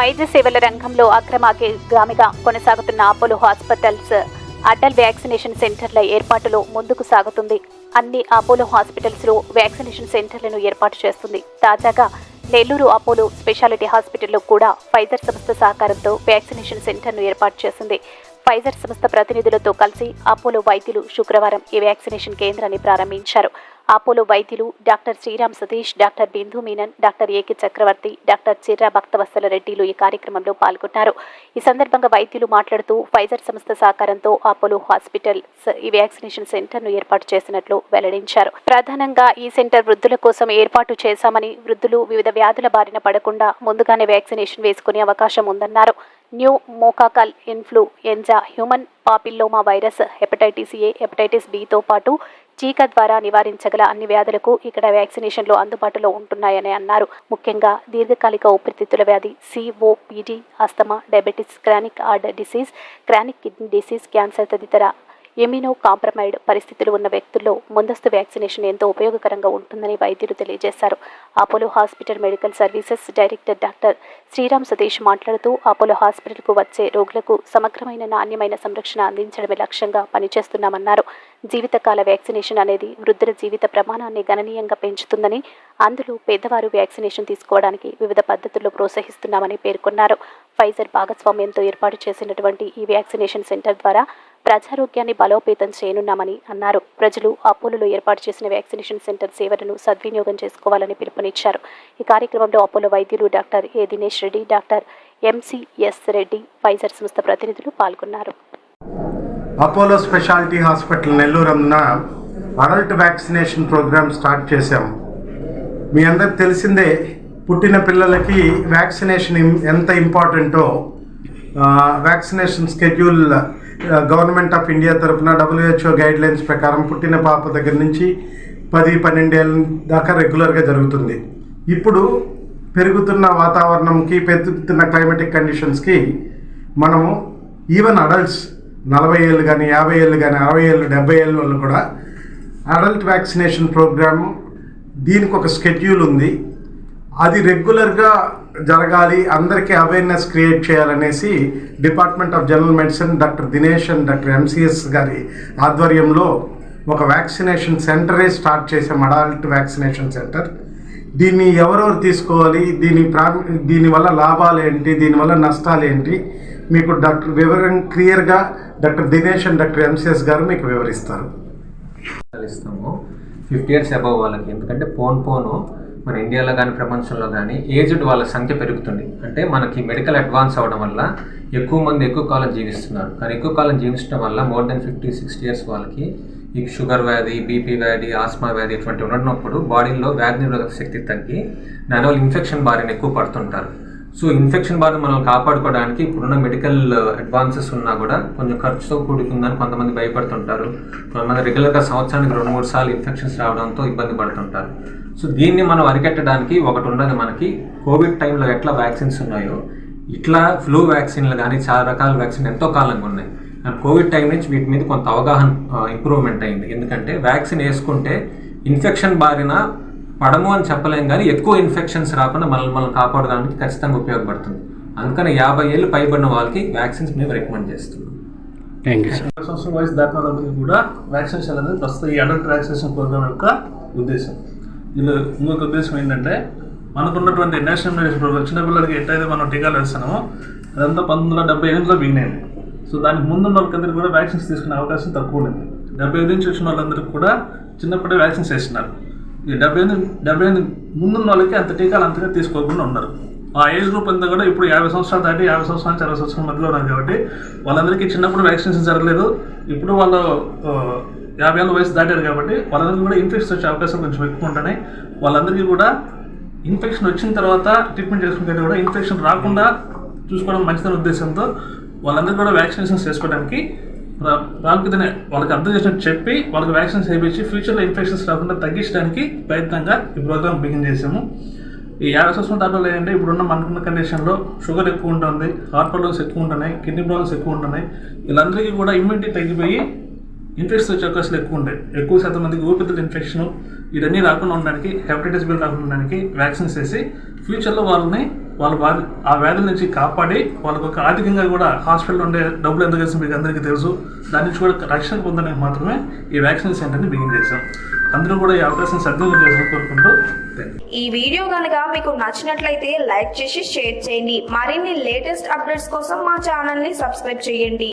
వైద్య సేవల రంగంలో అగ్రమాగామిగా కొనసాగుతున్న అపోలో హాస్పిటల్స్ అటల్ వ్యాక్సినేషన్ సెంటర్ల ఏర్పాటులో ముందుకు సాగుతుంది. అన్ని అపోలో హాస్పిటల్స్లో వ్యాక్సినేషన్ సెంటర్లను ఏర్పాటు చేస్తుంది. తాజాగా నెల్లూరు అపోలో స్పెషాలిటీ హాస్పిటల్లో కూడా ఫైజర్ సంస్థ సహకారంతో వ్యాక్సినేషన్ సెంటర్ను ఏర్పాటు చేసింది. ఫైజర్ సంస్థ ప్రతినిధులతో కలిసి అపోలో వైద్యులు శుక్రవారం ఈ వ్యాక్సినేషన్ కేంద్రాన్ని ప్రారంభించారు. అపోలో వైద్యులు doctor Sriram Satish doctor Bindu Menon doctor A K Chakravarthy doctor Chirra Bhaktavatsala రెడ్డిలు ఈ కార్యక్రమంలో పాల్గొన్నారు. ఈ సందర్భంగా వైద్యులు మాట్లాడుతూ ఫైజర్ సంస్థ సహకారంతో అపోలో హాస్పిటల్ ఈ వ్యాక్సినేషన్ సెంటర్ను ఏర్పాటు చేసినట్లు వెల్లడించారు. ప్రధానంగా ఈ సెంటర్ వృద్ధుల కోసం ఏర్పాటు చేశామని వృద్ధులు వివిధ వ్యాధుల బారిన పడకుండా ముందుగానే వ్యాక్సినేషన్ వేసుకునే అవకాశం ఉందన్నారు. Pneumococcal influenza human papilloma virus hepatitis A hepatitis బితో పాటు చీక ద్వారా నివారించగల అన్ని వ్యాధులకు ఇక్కడ వ్యాక్సినేషన్లు అందుబాటులో ఉంటున్నాయని అన్నారు. ముఖ్యంగా దీర్ఘకాలిక ఊపిరితిత్తుల వ్యాధి COPD asthma diabetes chronic heart disease chronic kidney disease cancer తదితర ఎమినో కాంప్రమైడ్ పరిస్థితులు ఉన్న వ్యక్తుల్లో ముందస్తు వ్యాక్సినేషన్ ఎంతో ఉపయోగకరంగా ఉంటుందని వైద్యులు తెలియజేశారు. Apollo hospital medical services director doctor Sriram Satish మాట్లాడుతూ అపోలో హాస్పిటల్కు వచ్చే రోగులకు సమగ్రమైన నాణ్యమైన సంరక్షణ అందించడమే లక్ష్యంగా పనిచేస్తున్నామన్నారు. జీవితకాల వ్యాక్సినేషన్ అనేది వృద్ధుల జీవిత ప్రమాణాన్ని గణనీయంగా పెంచుతుందని అందులో పేదవారు వ్యాక్సినేషన్ తీసుకోవడానికి వివిధ పద్ధతుల్లో ప్రోత్సహిస్తున్నామని పేర్కొన్నారు. ఫైజర్ భాగస్వామ్యంతో ఏర్పాటు చేసినటువంటి ఈ వ్యాక్సినేషన్ సెంటర్ ద్వారా ప్రజారోగ్యాన్ని బలోపేతం చేయనున్నామని అన్నారు. ప్రజలు అపోలోలో ఏర్పాటు చేసిన వ్యాక్సినేషన్ సెంటర్ సేవలను సద్వినియోగం చేసుకోవాలని పిలుపు పిలుపునిచ్చారు. ఈ కార్యక్రమంలో అపోలో వైద్యులు doctor A Dinesh Reddy doctor MCS Reddy Pfizer సంస్థ ప్రతినిధులు పాల్గొన్నారు. అపోలో స్పెషాలిటీ హాస్పిటల్ నెల్లూరున అడల్ట్ వ్యాక్సినేషన్ ప్రోగ్రామ్ స్టార్ట్ చేశాం. మీ అందరికి తెలిసిందే పుట్టిన పిల్లలకి వ్యాక్సినేషన్ ఎంత ఇంపార్టెంటో vaccination schedule government of India తరఫున డబ్ల్యూహెచ్ఓ గైడ్ లైన్స్ ప్రకారం పుట్టిన పాప దగ్గర నుంచి పది పన్నెండేళ్ళ దాకా రెగ్యులర్గా జరుగుతుంది. ఇప్పుడు పెరుగుతున్న వాతావరణంకి పెరుగుతున్న క్లైమేటిక్ కండిషన్స్కి మనము ఈవెన్ అడల్ట్స్ నలభై ఏళ్ళు కానీ యాభై ఏళ్ళు కానీ అరవై ఏళ్ళు డెబ్బై ఏళ్ళ వాళ్ళు కూడా అడల్ట్ వ్యాక్సినేషన్ ప్రోగ్రామ్ దీనికి ఒక స్కెడ్యూల్ ఉంది. అది రెగ్యులర్గా జరగాలి అందరికీ అవేర్నెస్ క్రియేట్ చేయాలనేసి department of general medicine doctor Dinesh and doctor MCS గారి ఆధ్వర్యంలో ఒక వ్యాక్సినేషన్ సెంటరే స్టార్ట్ చేసాం అడల్ట్ వ్యాక్సినేషన్ సెంటర్. దీన్ని ఎవరెవరు తీసుకోవాలి? దీని ప్రా దీనివల్ల లాభాలు ఏంటి? దీనివల్ల నష్టాలు ఏంటి? మీకు డాక్టర్ వివరం క్లియర్గా doctor Dinesh and doctor MCS గారు మీకు వివరిస్తారు. ఇస్తాము. ఫిఫ్టీ ఇయర్స్ అబవ్ వాళ్ళకి. ఎందుకంటే పోన్ పోను మన ఇండియాలో కానీ ప్రపంచంలో కానీ ఏజ్డ్ వాళ్ళ సంఖ్య పెరుగుతుంది. అంటే మనకి మెడికల్ అడ్వాన్స్ అవ్వడం వల్ల ఎక్కువ మంది ఎక్కువ కాలం జీవిస్తున్నారు. కానీ ఎక్కువ కాలం జీవించడం వల్ల more than fifty sixty years వాళ్ళకి ఈ షుగర్ వ్యాధి బీపీ వ్యాధి ఆస్మా వ్యాధి ఇటువంటి ఉండనప్పుడు బాడీలో వ్యాధి నిరోధక శక్తి తగ్గి దానివల్ల ఇన్ఫెక్షన్ బారిన ఎక్కువ పడుతుంటారు. సో ఇన్ఫెక్షన్ బారిన మనం కాపాడుకోవడానికి ఇప్పుడున్న మెడికల్ అడ్వాన్సెస్ ఉన్నా కూడా కొంచెం ఖర్చుతో కూడుకుందని కొంతమంది భయపడుతుంటారు. కొంతమంది రెగ్యులర్గా సంవత్సరానికి రెండు మూడు సార్లు ఇన్ఫెక్షన్స్ రావడంతో ఇబ్బంది పడుతుంటారు. సో దీన్ని మనం అరికట్టడానికి ఒకటి ఉన్నది మనకి. కోవిడ్ టైంలో ఎట్లా వ్యాక్సిన్స్ ఉన్నాయో ఇట్లా ఫ్లూ వ్యాక్సిన్లు కానీ చాలా రకాల వ్యాక్సిన్ ఎంతో కాలంగా ఉన్నాయి. అండ్ కోవిడ్ టైం నుంచి వీటి మీద కొంత అవగాహన ఇంప్రూవ్మెంట్ అయింది. ఎందుకంటే వ్యాక్సిన్ వేసుకుంటే ఇన్ఫెక్షన్ బారిన పడము అని చెప్పలేం కానీ ఎక్కువ ఇన్ఫెక్షన్స్ రాకుండా మనల్ని మనం కాపాడడానికి ఖచ్చితంగా ఉపయోగపడుతుంది. అందుకని యాభై ఏళ్ళు పైబడిన వాళ్ళకి వ్యాక్సిన్స్ మేము రికమెండ్ చేస్తున్నాం. థ్యాంక్ యూ సార్ సంవత్సరం వయసు దాటిన వాళ్ళందరికీ కూడా వ్యాక్సినేషన్ అనేది ప్రస్తుతం ఈ అడల్ట్ వ్యాక్సినేషన్ ప్రోగ్రామ్ యొక్క ఉద్దేశం. ఇందులో ఇంకొక ఉద్దేశం ఏంటంటే మనకున్నటువంటి నేషనల్ ప్రోగ్రామ్ చిన్నపిల్లలకి ఎట్లయితే మనం టీకాలు వేస్తున్నామో అదంతా పంతొమ్మిది వందల డెబ్బై ఎనిమిదిలో బిగినైంది సో దానికి ముందున్న వాళ్ళకందరికీ కూడా వ్యాక్సిన్స్ తీసుకునే అవకాశం తక్కువ ఉంది డెబ్బై ఐదు నుంచి వచ్చిన వాళ్ళందరికీ కూడా చిన్నప్పుడే వ్యాక్సిన్స్ వేస్తున్నారు. ఈ డెబ్బై ఎనిమిది డెబ్బై ఎనిమిది ముందున్న వాళ్ళకి అంత టీకాలు అంతగా తీసుకోకుండా ఉన్నారు. ఆ ఏజ్ గ్రూప్ అంతా కూడా ఇప్పుడు యాభై సంవత్సరాలు దాటి యాభై సంవత్సరాల నుంచి అరవై సంవత్సరాల మధ్యలో ఉన్నారు కాబట్టి వాళ్ళందరికీ చిన్నప్పుడు వ్యాక్సినేషన్ జరగలేదు. ఇప్పుడు వాళ్ళు యాభై ఏళ్ళ వయసు దాటారు కాబట్టి వాళ్ళందరికీ కూడా ఇన్ఫెక్షన్ వచ్చే అవకాశం కొంచెం ఎక్కువ ఉంటున్నాయి. వాళ్ళందరికీ కూడా ఇన్ఫెక్షన్ వచ్చిన తర్వాత ట్రీట్మెంట్ చేసుకుంటే కూడా ఇన్ఫెక్షన్ రాకుండా చూసుకోవడం మంచిదనే ఉద్దేశంతో వాళ్ళందరూ కూడా వ్యాక్సినేషన్స్ చేసుకోవడానికి ప్రాముఖ్యతనే వాళ్ళకి అర్థం చేసినట్టు చెప్పి వాళ్ళకి వ్యాక్సిన్స్ వేయించి ఫ్యూచర్లో ఇన్ఫెక్షన్స్ రాకుండా తగ్గించడానికి ప్రయత్నంగా ఈ ప్రోగ్రామ్ బిగిన్ చేసాము ఈ యాభై సంవత్సరం దాంట్లో ఏంటంటే ఇప్పుడున్న మనకున్న కండిషన్లో షుగర్ ఎక్కువ ఉంటుంది హార్ట్ ప్రాబ్లమ్స్ ఎక్కువ ఉంటున్నాయి కిడ్నీ ప్రాబ్లమ్స్ ఎక్కువ ఉంటున్నాయి. వీళ్ళందరికీ కూడా ఇమ్యూనిటీ తగ్గిపోయి ఇన్ఫెక్షన్ వచ్చే అవకాశాలు ఎక్కువ ఉంటాయి. ఎక్కువ శాతం మందికి ఊపిరితిత్తుల ఇన్ఫెక్షన్ ఇవన్నీ రాకుండా ఉండడానికి హెపటైటిస్ బి రాకుండా ఉండడానికి వ్యాక్సిన్స్ వేసి ఫ్యూచర్లో వాళ్ళని వాళ్ళ వ్యాధి ఆ వ్యాధి నుంచి కాపాడి వాళ్ళకు ఒక ఆర్థికంగా కూడా హాస్పిటల్ ఉండే డబ్బులు ఎంత కలిసి మీకు అందరికీ తెలుసు. దాని నుంచి కూడా రక్షణ పొందడానికి మాత్రమే ఈ వ్యాక్సిన్ సెంటర్ని బిగిన్ చేశాం. అందరూ కూడా ఈ అవకాశం సద్వినియోగం చేయాలని కోరుకుంటూ ఈ వీడియో కనుక మీకు నచ్చినట్లయితే లైక్ చేసి షేర్ చేయండి. మరిన్ని లేటెస్ట్ అప్డేట్స్ కోసం మా ఛానల్ని సబ్స్క్రైబ్ చేయండి.